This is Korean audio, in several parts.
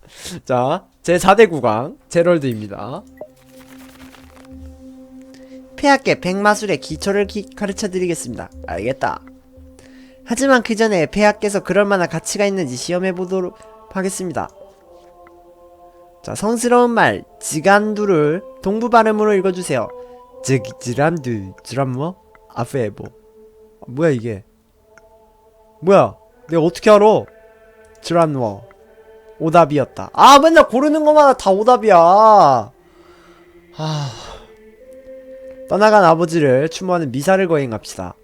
자, 제 4대 구강 제럴드입니다. 폐하께 백마술의 기초를 기- 가르쳐드리겠습니다. 알겠다. 하지만 그 전에 폐하께서 그럴 만한 가치가 있는지 시험해보도록 하겠습니다. 자, 성스러운 말, 지간두를 동부 발음으로 읽어주세요. 즉 지란드 지란뭐 아페보 뭐야 이게 뭐야 내가 어떻게 알아 지란워 오답이었다. 아 맨날 고르는 것마다 다 오답이야. 아. 떠나간 아버지를 추모하는 미사를 거행합시다.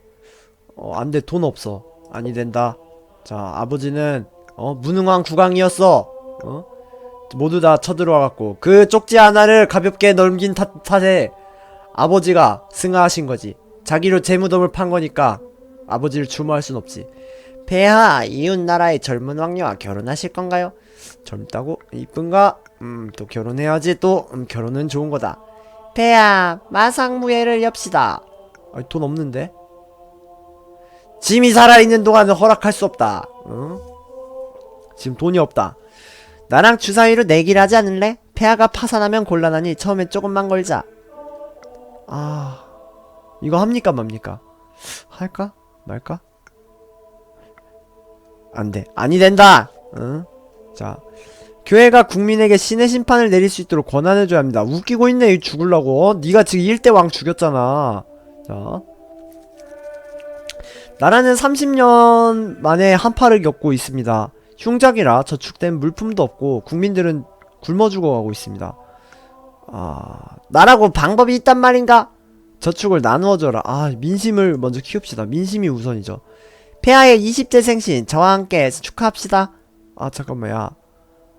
어 안 돼. 돈 없어. 아니 된다. 자 아버지는 어 무능한 국왕이었어. 어? 모두 다 쳐들어와갖고 그 쪽지 하나를 가볍게 넘긴 탓, 탓에 아버지가 승하하신 거지. 자기로 재무덤을 판 거니까 아버지를 추모할 순 없지. 폐하, 이웃 나라의 젊은 왕녀와 결혼하실 건가요? 젊다고 이쁜가? 음, 또 결혼해야지. 또 음, 결혼은 좋은 거다. 폐하, 마상무예를 엽시다. 아니, 돈 없는데. 짐이 살아 있는 동안은 허락할 수 없다. 응? 지금 돈이 없다. 나랑 주사위로 내기를 하지 않을래? 폐하가 파산하면 곤란하니 처음에 조금만 걸자. 아, 이거 합니까 맙니까? 할까? 말까? 안 돼. 아니 된다. 응? 자, 교회가 국민에게 신의 심판을 내릴 수 있도록 권한을 줘야 합니다. 웃기고 있네, 이 죽을라고. 어? 네가 지금 1대 왕 죽였잖아. 자. 나라는 30년 만에 한파를 겪고 있습니다. 흉작이라 저축된 물품도 없고 국민들은 굶어 죽어가고 있습니다. 아, 나라고 방법이 있단 말인가? 저축을 나누어줘라. 아, 민심을 먼저 키웁시다. 민심이 우선이죠. 폐하의 20대 생신 저와 함께 축하합시다. 아, 잠깐만, 야.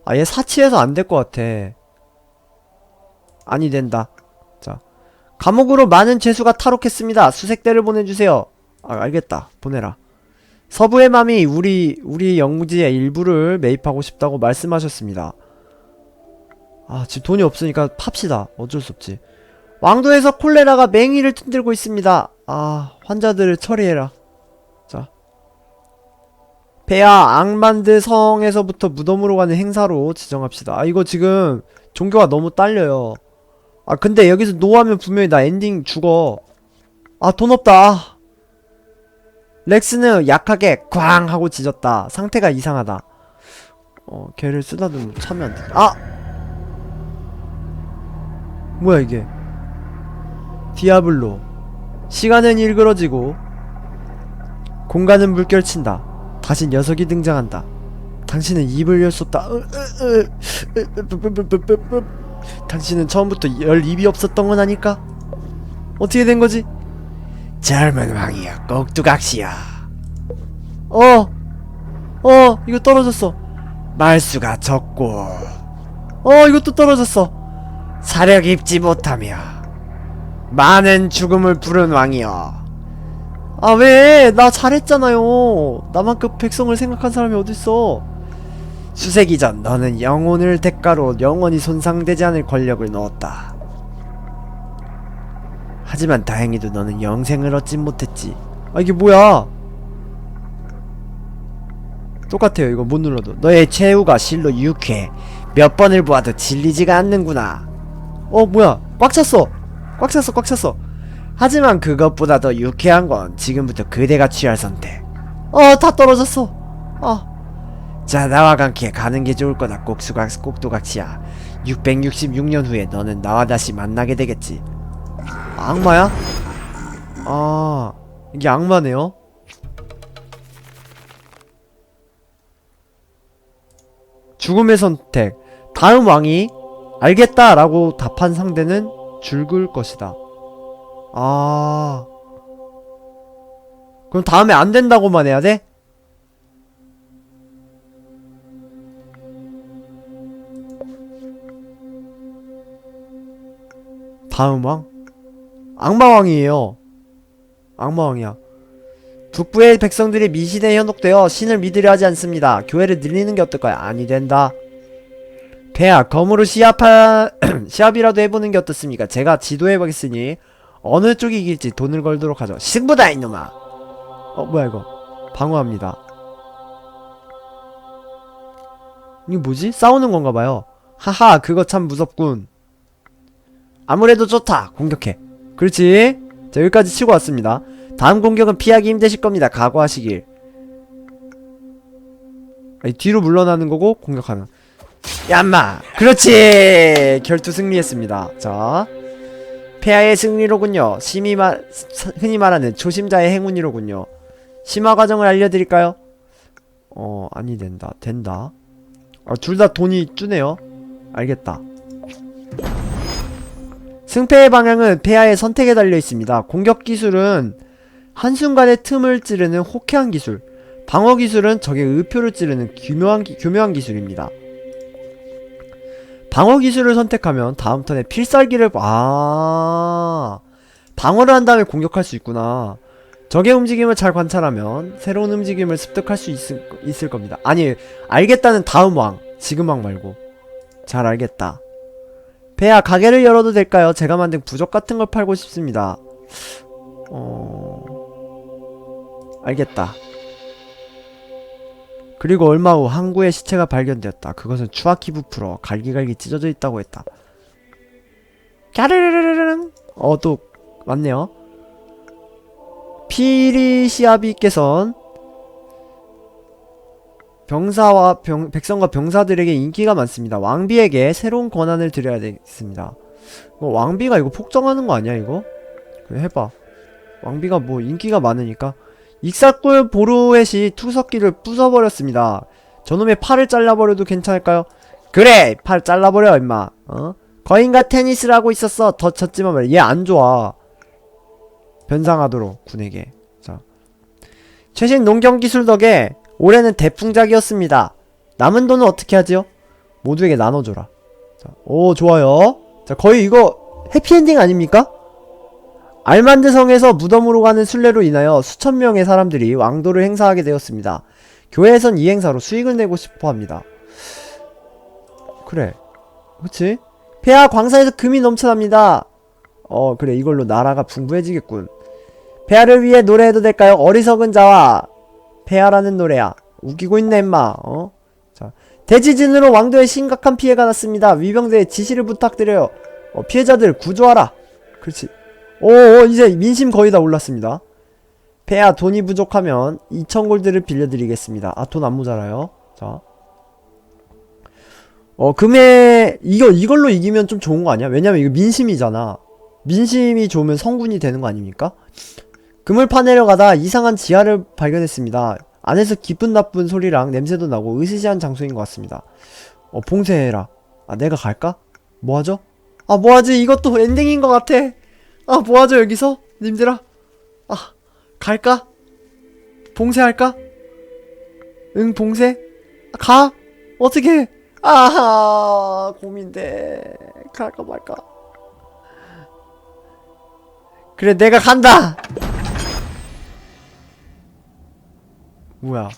아, 얘 사치해서 안 될 것 같아. 아니, 된다. 자. 감옥으로 많은 죄수가 탈옥했습니다. 수색대를 보내주세요. 아, 알겠다. 보내라. 서부의 맘이 우리, 우리 영지의 일부를 매입하고 싶다고 말씀하셨습니다. 아, 지금 돈이 없으니까 팝시다. 어쩔 수 없지. 왕도에서 콜레라가 맹위를 흔들고 있습니다. 아, 환자들을 처리해라. 자. 폐하 앙만드 성에서부터 무덤으로 가는 행사로 지정합시다. 아, 이거 지금 종교가 너무 딸려요. 아, 근데 여기서 노하면 분명히 나 엔딩 죽어. 아, 돈 없다. 아. 렉스는 약하게 꽝 하고 짖었다. 상태가 이상하다. 어, 걔를 쓰다듬 차면 안 돼. 아! 뭐야 이게? 디아블로. 시간은 일그러지고 공간은 물결친다. 다시 녀석이 등장한다. 당신은 입을 열 수 없다. 당신은 처음부터 열 입이 없었던 건 아닐까? 어떻게 된 거지? 젊은 왕이여 꼭두각시야. 어, 어, 이거 떨어졌어. 말수가 적고 어, 이것도 떨어졌어. 사력 입지 못하며 많은 죽음을 부른 왕이여. 아, 왜? 나 잘했잖아요. 나만큼 백성을 생각한 사람이 어딨어? 수세기 전 너는 영혼을 대가로 영원히 손상되지 않을 권력을 넣었다. 하지만 다행히도 너는 영생을 얻진 못했지. 아, 이게 뭐야? 똑같아요. 이거 못 눌러도. 너의 최후가 실로 유쾌해. 몇 번을 보아도 질리지가 않는구나. 어, 뭐야? 꽉 찼어. 꽉 찼어, 꽉 찼어. 하지만 그것보다 더 유쾌한 건 지금부터 그대가 취할 선택. 어, 다 떨어졌어. 아. 자, 나와 함께 가는 게 좋을 거다. 꼭수각, 꼭두각시야. 666년 후에 너는 나와 다시 만나게 되겠지. 악마야? 아, 이게 악마네요? 죽음의 선택. 다음 왕이 알겠다라고 답한 상대는 죽을 것이다. 아. 그럼 다음에 안 된다고만 해야 돼? 다음 왕? 악마왕이에요. 악마왕이야. 북부의 백성들이 미신에 현혹되어 신을 믿으려 하지 않습니다. 교회를 늘리는 게 어떨까요? 아니 된다. 폐하 검으로 시합하 시합이라도 해보는 게 어떻습니까? 제가 지도해보겠으니 어느 쪽이 이길지 돈을 걸도록 하죠. 승부다 이놈아. 어 뭐야 이거? 방어합니다. 이게 뭐지? 싸우는 건가 봐요. 하하, 그거 참 무섭군. 아무래도 좋다. 공격해. 그렇지. 자, 여기까지 치고 왔습니다. 다음 공격은 피하기 힘드실 겁니다. 각오하시길. 아니, 뒤로 물러나는 거고 공격하는. 얌마. 그렇지. 결투 승리했습니다. 자, 폐하의 승리로군요. 심히 말 흔히 말하는 초심자의 행운이로군요. 심화 과정을 알려드릴까요? 어, 아니 된다. 된다. 아, 둘 다 돈이 주네요. 알겠다. 승패의 방향은 폐하의 선택에 달려 있습니다. 공격 기술은 한순간에 틈을 찌르는 호쾌한 기술, 방어 기술은 적의 의표를 찌르는 교묘한, 기, 교묘한 기술입니다. 방어 기술을 선택하면 다음 턴에 필살기를 아 방어를 한 다음에 공격할 수 있구나. 적의 움직임을 잘 관찰하면 새로운 움직임을 습득할 수 있을, 있을 겁니다. 아니 알겠다는 다음 왕 지금 왕 말고 잘 알겠다. 배야 가게를 열어도 될까요? 제가 만든 부적 같은 걸 팔고 싶습니다. 어 알겠다. 그리고 얼마 후 항구의 시체가 발견되었다. 그것은 추아키 부풀어 갈기갈기 찢어져 있다고 했다. 까르르르르릉 어, 또 맞네요. 피리시아비께선 병사와 병, 백성과 병사들에게 인기가 많습니다. 왕비에게 새로운 권한을 드려야 되겠습니다. 어, 왕비가 이거 폭정하는 거 아니야 이거? 그래 해봐. 왕비가 뭐 인기가 많으니까 익사꿀 보루햇이 투석기를 부숴버렸습니다. 저놈의 팔을 잘라버려도 괜찮을까요? 그래! 팔 잘라버려 임마 어? 거인과 테니스를 하고 있었어 더 쳤지만 말이야 얘 안 좋아 변상하도록 군에게 자 최신 농경 기술 덕에 올해는 대풍작이었습니다 남은 돈은 어떻게 하지요? 모두에게 나눠줘라 자, 오 좋아요 자 거의 이거 해피엔딩 아닙니까? 알만드 성에서 무덤으로 가는 순례로 인하여 수천 명의 사람들이 왕도를 행사하게 되었습니다. 교회에선 이 행사로 수익을 내고 싶어 합니다. 그래. 그치? 폐하 광산에서 금이 넘쳐납니다. 어, 그래. 이걸로 나라가 풍부해지겠군. 폐하를 위해 노래해도 될까요? 어리석은 자와 폐하라는 노래야. 웃기고 있네, 임마. 어? 자. 대지진으로 왕도에 심각한 피해가 났습니다. 위병대에 지시를 부탁드려요. 어, 피해자들 구조하라. 그렇지. 오, 오, 이제 민심 거의 다 올랐습니다. 폐하 돈이 부족하면 2,000골드를 빌려드리겠습니다. 아, 돈 안 모자라요. 자. 어, 금에, 이거, 이걸로 이기면 좀 좋은 거 아니야? 왜냐면 이거 민심이잖아. 민심이 좋으면 성군이 되는 거 아닙니까? 금을 파내려 가다 이상한 지하를 발견했습니다. 안에서 기쁜 나쁜 소리랑 냄새도 나고 으스시한 장소인 것 같습니다. 어, 봉쇄해라. 아, 내가 갈까? 뭐하죠? 아, 뭐하지? 이것도 엔딩인 것 같아. 아 뭐하죠 여기서? 님들아 아 갈까? 봉쇄할까? 응 봉쇄? 아, 가? 어떻게? 아 고민돼 갈까 말까 그래 내가 간다 뭐야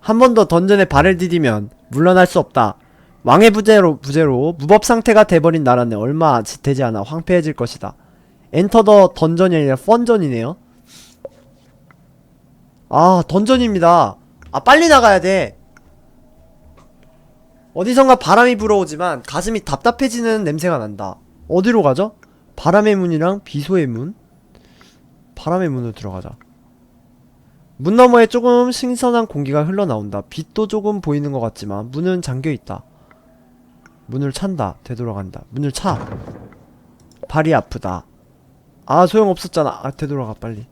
한 번 더 던전에 발을 디디면 물러날 수 없다. 왕의 부재로 부재로 무법 상태가 돼버린 나라는 얼마 되지 않아 황폐해질 것이다. 엔터 더 던전이 아니라 펀전이네요. 아 던전입니다. 아 빨리 나가야 돼. 어디선가 바람이 불어오지만 가슴이 답답해지는 냄새가 난다. 어디로 가죠? 바람의 문이랑 비소의 문? 바람의 문으로 들어가자. 문 너머에 조금 신선한 공기가 흘러나온다. 빛도 조금 보이는 것 같지만 문은 잠겨있다. 문을 찬다. 되돌아간다. 문을 차. 발이 아프다. 아 소용없었잖아. 아 되돌아가 빨리.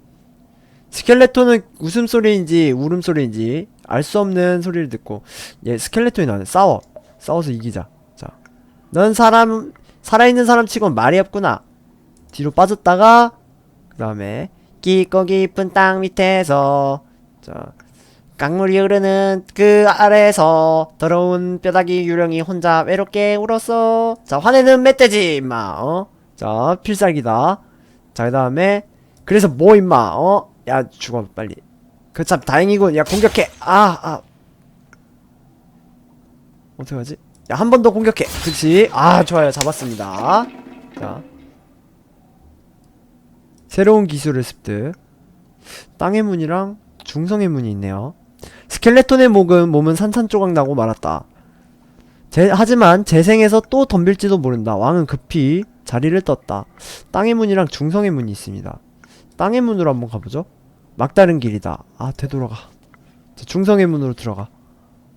스켈레톤은 웃음소리인지 울음소리인지 알 수 없는 소리를 듣고 얘 스켈레톤이 나네. 싸워. 싸워서 이기자. 자. 넌 사람 살아있는 사람 치곤 말이 없구나. 뒤로 빠졌다가 그 다음에 깊고 깊은 땅 밑에서. 자 강물이 흐르는 그 아래에서 더러운 뼈다귀 유령이 혼자 외롭게 울었어. 자 화내는 멧돼지 임마 어 자 필살기다. 자 그 다음에 그래서 뭐 임마 어 야 죽어 빨리. 그 참 다행이고 야 공격해. 아아. 어떡하지? 야 한 번 더 공격해. 그치 아 좋아요. 잡았습니다. 자 새로운 기술을 습득 땅의 문이랑 중성의 문이 있네요. 스켈레톤의 몸은, 몸은 산산조각 나고 말았다. 제, 하지만 재생해서 또 덤빌지도 모른다. 왕은 급히 자리를 떴다. 땅의 문이랑 중성의 문이 있습니다. 땅의 문으로 한번 가보죠. 막다른 길이다. 아, 되돌아가. 자, 중성의 문으로 들어가.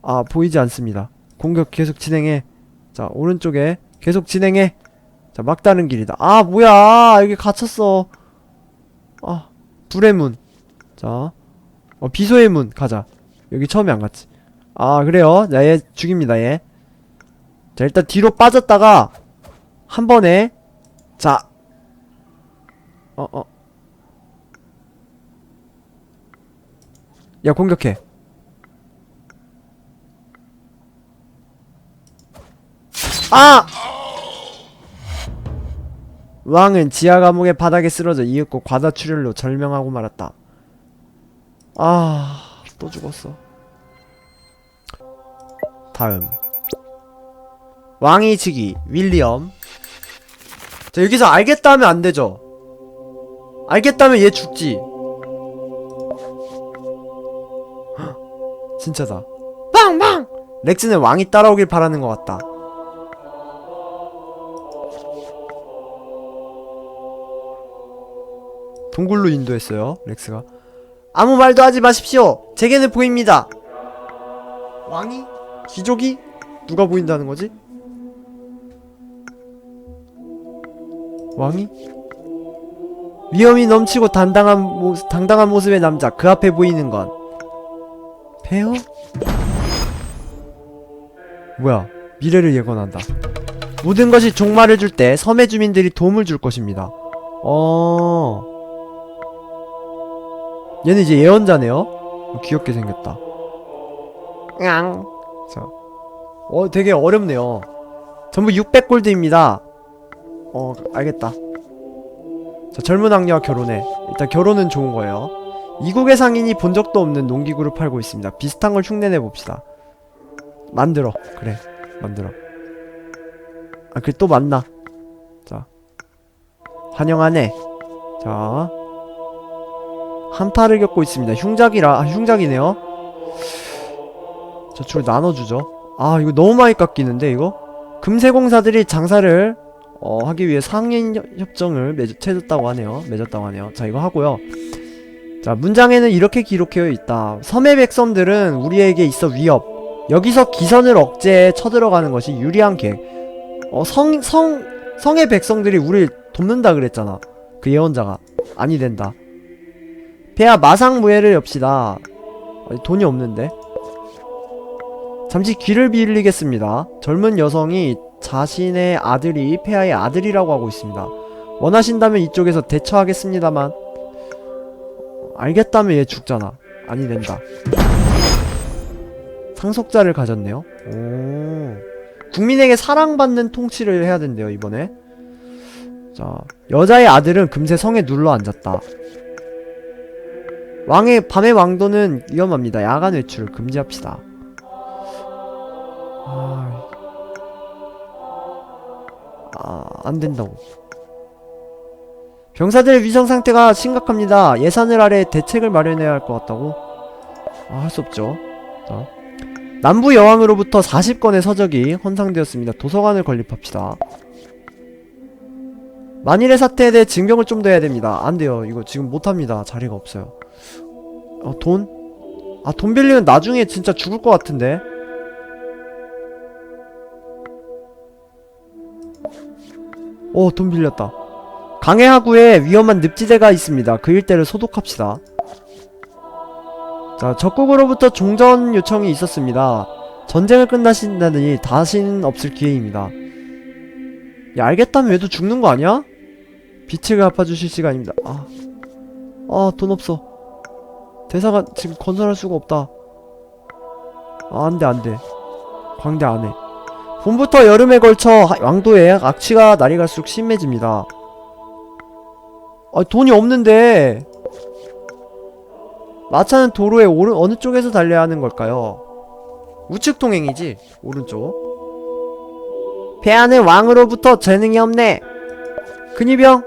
아, 보이지 않습니다. 공격 계속 진행해. 자, 오른쪽에 계속 진행해. 자, 막다른 길이다. 아, 뭐야. 여기 갇혔어. 아, 불의 문. 자, 어, 비소의 문. 가자. 여기 처음에 안 갔지. 아, 그래요. 자, 얘 죽입니다, 얘. 자, 일단 뒤로 빠졌다가, 한 번에, 자, 어, 어. 야, 공격해. 아! 왕은 지하 감옥의 바닥에 쓰러져 이윽고 과다출혈로 절명하고 말았다. 아, 또 죽었어. 다음. 왕의 즉위, 윌리엄. 자, 여기서 알겠다 하면 안 되죠. 알겠다면 얘 죽지. 헉, 진짜다. 빵빵! 렉스는 왕이 따라오길 바라는 것 같다. 동굴로 인도했어요, 렉스가. 아무 말도 하지 마십시오. 제게는 보입니다. 왕이? 귀족이? 누가 보인다는 거지? 왕이? 위험이 넘치고 당당한 모, 당당한 모습의 남자 그 앞에 보이는 건 폐허? 뭐야 미래를 예언한다 모든 것이 종말을 줄 때 섬의 주민들이 도움을 줄 것입니다 어 얘는 이제 예언자네요. 어, 귀엽게 생겼다. 양. 자. 어 되게 어렵네요. 전부 600골드입니다. 어 알겠다. 자 젊은 왕녀와 결혼해. 일단 결혼은 좋은 거예요. 이국의 상인이 본 적도 없는 농기구를 팔고 있습니다. 비슷한 걸 흉내내 봅시다. 만들어. 그래 만들어. 아 그래 또 만나. 자. 환영하네. 자 한파를 겪고 있습니다 흉작이라 아 흉작이네요 저줄 나눠주죠 아 이거 너무 많이 깎이는데 이거 금세공사들이 장사를 어, 하기 위해 상인 협- 협정을 맺, 맺었다고 하네요. 맺었다고 하네요. 자, 이거 하고요. 자, 문장에는 이렇게 기록되어 있다. 섬의 백성들은 우리에게 있어 위협. 여기서 기선을 억제해 쳐들어가는 것이 유리한 계획. 어, 성, 성, 성의 백성들이 우리를 돕는다 그랬잖아. 그 예언자가. 아니 된다. 폐하 마상무예를 엽시다. 돈이 없는데. 잠시 귀를 빌리겠습니다. 젊은 여성이 자신의 아들이 폐하의 아들이라고 하고 있습니다. 원하신다면 이쪽에서 대처하겠습니다만 알겠다면 얘 죽잖아. 아니 된다. 상속자를 가졌네요. 오. 국민에게 사랑받는 통치를 해야 된대요 이번에. 자 여자의 아들은 금세 성에 눌러 앉았다. 왕의 밤의 왕도는 위험합니다. 야간 외출을 금지합시다. 아, 아, 안 된다고. 병사들의 위성 상태가 심각합니다. 예산을 아래 대책을 마련해야 할 것 같다고? 아, 할 수 없죠. 자. 남부 여왕으로부터 40건의 서적이 헌상되었습니다. 도서관을 건립합시다. 만일의 사태에 대해 증명을 좀 더 해야 됩니다. 안 돼요. 이거 지금 못합니다. 자리가 없어요. 어, 돈? 아, 돈 빌리면 나중에 진짜 죽을 것 같은데? 오, 돈 빌렸다. 강해하구에 위험한 늪지대가 있습니다. 그 일대를 소독합시다. 자, 적국으로부터 종전 요청이 있었습니다. 전쟁을 끝나신다더니 다시는 없을 기회입니다. 야, 알겠다면 얘도 죽는 거 아니야? 빛을 갚아주실 시간입니다. 아, 아, 돈 없어. 대사가 지금 건설할 수가 없다. 아, 안 돼, 안 돼. 광대 안 해. 봄부터 여름에 걸쳐 하- 왕도에 악취가 날이 갈수록 심해집니다. 아, 돈이 없는데. 마차는 도로의 오른 어느 쪽에서 달려야 하는 걸까요? 우측 통행이지 오른쪽. 폐하는 왕으로부터 재능이 없네. 근위병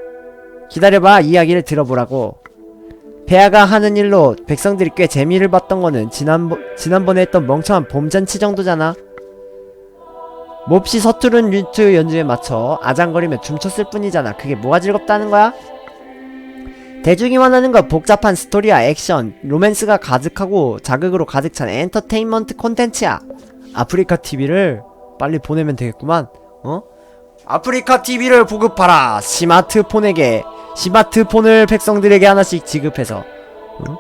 기다려봐 이야기를 들어보라고. 폐하가 하는 일로 백성들이 꽤 재미를 봤던 거는 지난번, 지난번에 했던 멍청한 봄잔치 정도잖아. 몹시 서투른 루트 연주에 맞춰 아장거리며 춤췄을 뿐이잖아. 그게 뭐가 즐겁다는 거야? 대중이 원하는 건 복잡한 스토리와 액션, 로맨스가 가득하고 자극으로 가득 찬 엔터테인먼트 콘텐츠야. 아프리카 TV를 빨리 보내면 되겠구만. 어? 아프리카 TV를 보급하라. 스마트폰에게 스마트폰을 백성들에게 하나씩 지급해서. 응?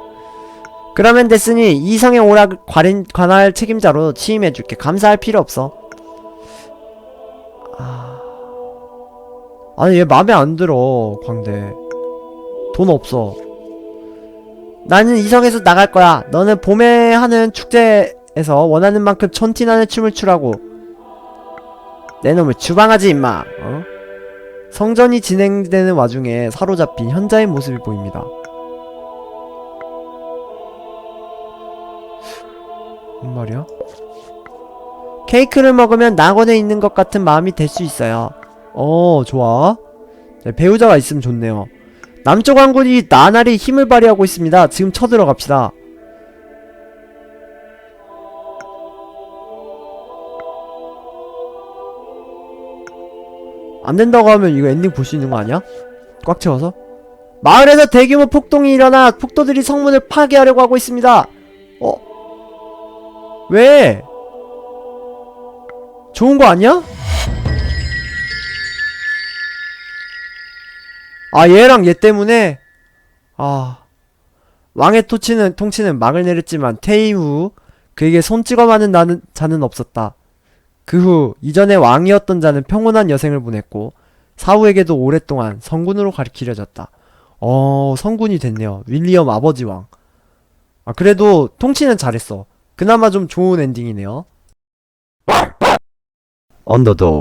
그러면 됐으니 이성의 오락 관인, 관할 책임자로 취임해줄게. 감사할 필요 없어. 아... 아니 얘 맘에 안 들어 광대. 돈 없어. 나는 이성에서 나갈 거야. 너는 봄에 하는 축제에서 원하는 만큼 촌티나는 춤을 추라고. 내 놈을 주방하지 임마. 어? 성전이 진행되는 와중에 사로잡힌 현자의 모습이 보입니다. 뭔 말이야? 케이크를 먹으면 낙원에 있는 것 같은 마음이 될 수 있어요. 어, 좋아. 네, 배우자가 있으면 좋네요. 남쪽 왕군이 나날이 힘을 발휘하고 있습니다. 지금 쳐들어갑시다. 안 된다고 하면 이거 엔딩 볼 수 있는 거 아니야? 꽉 채워서? 마을에서 대규모 폭동이 일어나 폭도들이 성문을 파괴하려고 하고 있습니다. 어? 왜? 좋은 거 아니야? 아 얘랑 얘 때문에 아 왕의 토치는 통치는 막을 내렸지만 퇴임 후 그에게 손 찍어 맞는 나는 자는 없었다. 그 후 이전에 왕이었던 자는 평온한 여생을 보냈고 사후에게도 오랫동안 성군으로 가리키려졌다. 어 성군이 됐네요. 윌리엄 아버지 왕. 아 그래도 통치는 잘했어. 그나마 좀 좋은 엔딩이네요. 언더도